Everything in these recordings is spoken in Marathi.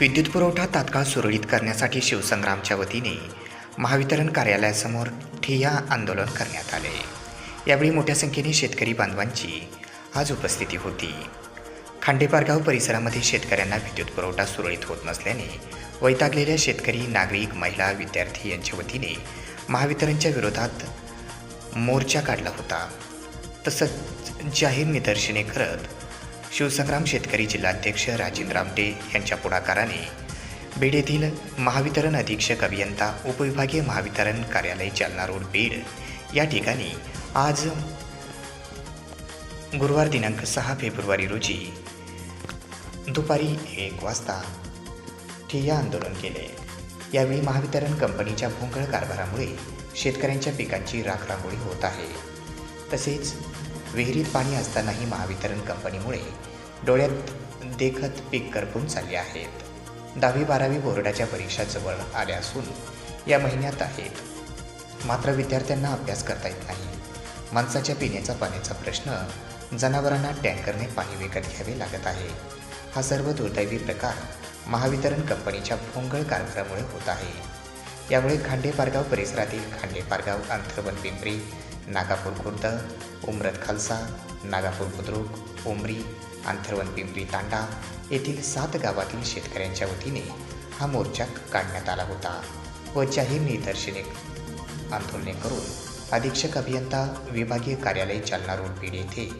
विद्युत पुरवठा तात्काळ सुरळीत करण्यासाठी शिवसंग्रामच्या वतीने महावितरण कार्यालयासमोर ठिय्या आंदोलन करण्यात आले. यावेळी मोठ्या संख्येने शेतकरी बांधवांची आज उपस्थिती होती. खांडेपारगाव परिसरामध्ये शेतकऱ्यांना विद्युत पुरवठा सुरळीत होत नसल्याने वैतागलेल्या शेतकरी नागरिक महिला विद्यार्थी यांच्या वतीने महावितरणच्या विरोधात मोर्चा काढला होता. तसंच जाहीर निदर्शने करत शिवसंग्राम शेतकरी जिल्हाध्यक्ष राजेंद्र आमटे यांच्या पुढाकाराने बीड येथील महावितरण अधीक्षक अभियंता उपविभागीय महावितरण कार्यालय जालना रोड बीड या ठिकाणी आज गुरुवार दिनांक सहा फेब्रुवारी रोजी दुपारी एक वाजता ठिय्या आंदोलन केले. यावेळी महावितरण कंपनीच्या भोंगळ कारभारामुळे शेतकऱ्यांच्या पिकांची राखरांगोळी होत आहे. तसेच विहिरीत पाणी असतानाही महावितरण कंपनीमुळे डोळ्यात देखत पीक करपून चालले आहेत. दहावी बारावी बोर्डाच्या परीक्षा जवळ आल्या असून या महिन्यात आहेत. मात्र विद्यार्थ्यांना अभ्यास करता येत नाही. माणसाच्या पिण्याचा पाण्याचा प्रश्न जनावरांना टँकरने पाणी विकत घ्यावे लागत आहे. हा सर्व दुर्दैवी प्रकार महावितरण कंपनीच्या भोंगळ कारभारामुळे होत आहे. यामुळे खांडेपारगाव परिसरातील खांडेपारगाव अंथरवन पिंपरी नागापूर खुर्द उमरत खालसा नागापूर बुद्रुक उमरी अंथरवन पिंपरी तांडा येथील सात गावातील शेतकऱ्यांच्या वतीने हा मोर्चा काढण्यात आला होता व जाहीर निदर्शने आंदोलने करून अधीक्षक अभियंता विभागीय कार्यालय जालना रोड येथे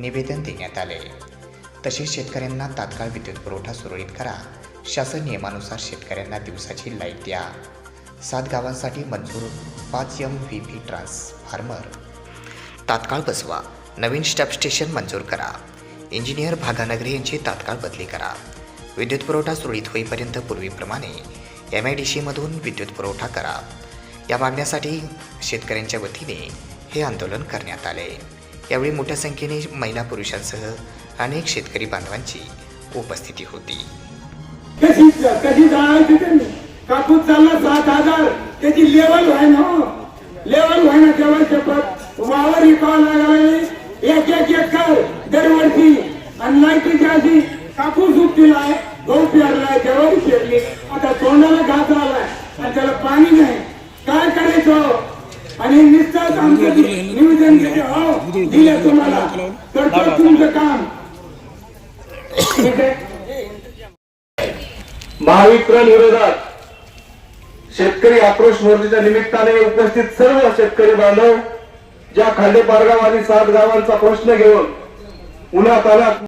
निवेदन देण्यात आले. तसेच शेतकऱ्यांना तात्काळ विद्युत पुरवठा सुरळीत करा. शासन नियमानुसार शेतकऱ्यांना दिवसाची लाइट द्या. सात गावांसाठी मंजूर पाच एम व्ही पी ट्रान्सफार्मर तात्काळ बसवा. नवीन स्टॅप स्टेशन मंजूर करा. इंजिनियर भागानगरी यांची तात्काळ बदली करा. विद्युत पुरवठा सुरळीत होईपर्यंत पूर्वीप्रमाणे एम आय डी सीमधून विद्युत पुरवठा करा. या मागण्यासाठी शेतकऱ्यांच्या वतीने हे आंदोलन करण्यात आले. यावेळी मोठ्या संख्येने महिला पुरुषांसह अनेक शेतकरी बांधवांची उपस्थिती होती. कापूस चालला सात हजार. त्याची लेवल व्हाय ना. लेवल व्हाय ना तेव्हा शपथ वावर विकावा लागायला एक एक एकर दरवर्षी. आणि लाईटीची अशी कापूस उपटीला गहू पेरलाय ज्वारी पेरली. आता तोंडाला घास आलाय. आणि त्याला पाणी नाही. काय करायचं? आणि नुसतं आमचं निवेदन दिले हो दिले तुम्हाला. तर तुमचं काम. महावितरण विरोधात शेतकरी आक्रोश मोर्चाच्या निमित्ताने उपस्थित सर्व शेतकरी बांधव ज्या खांडेपारगाव आणि सात गावांचा प्रश्न घेऊन उन्हात आल्यात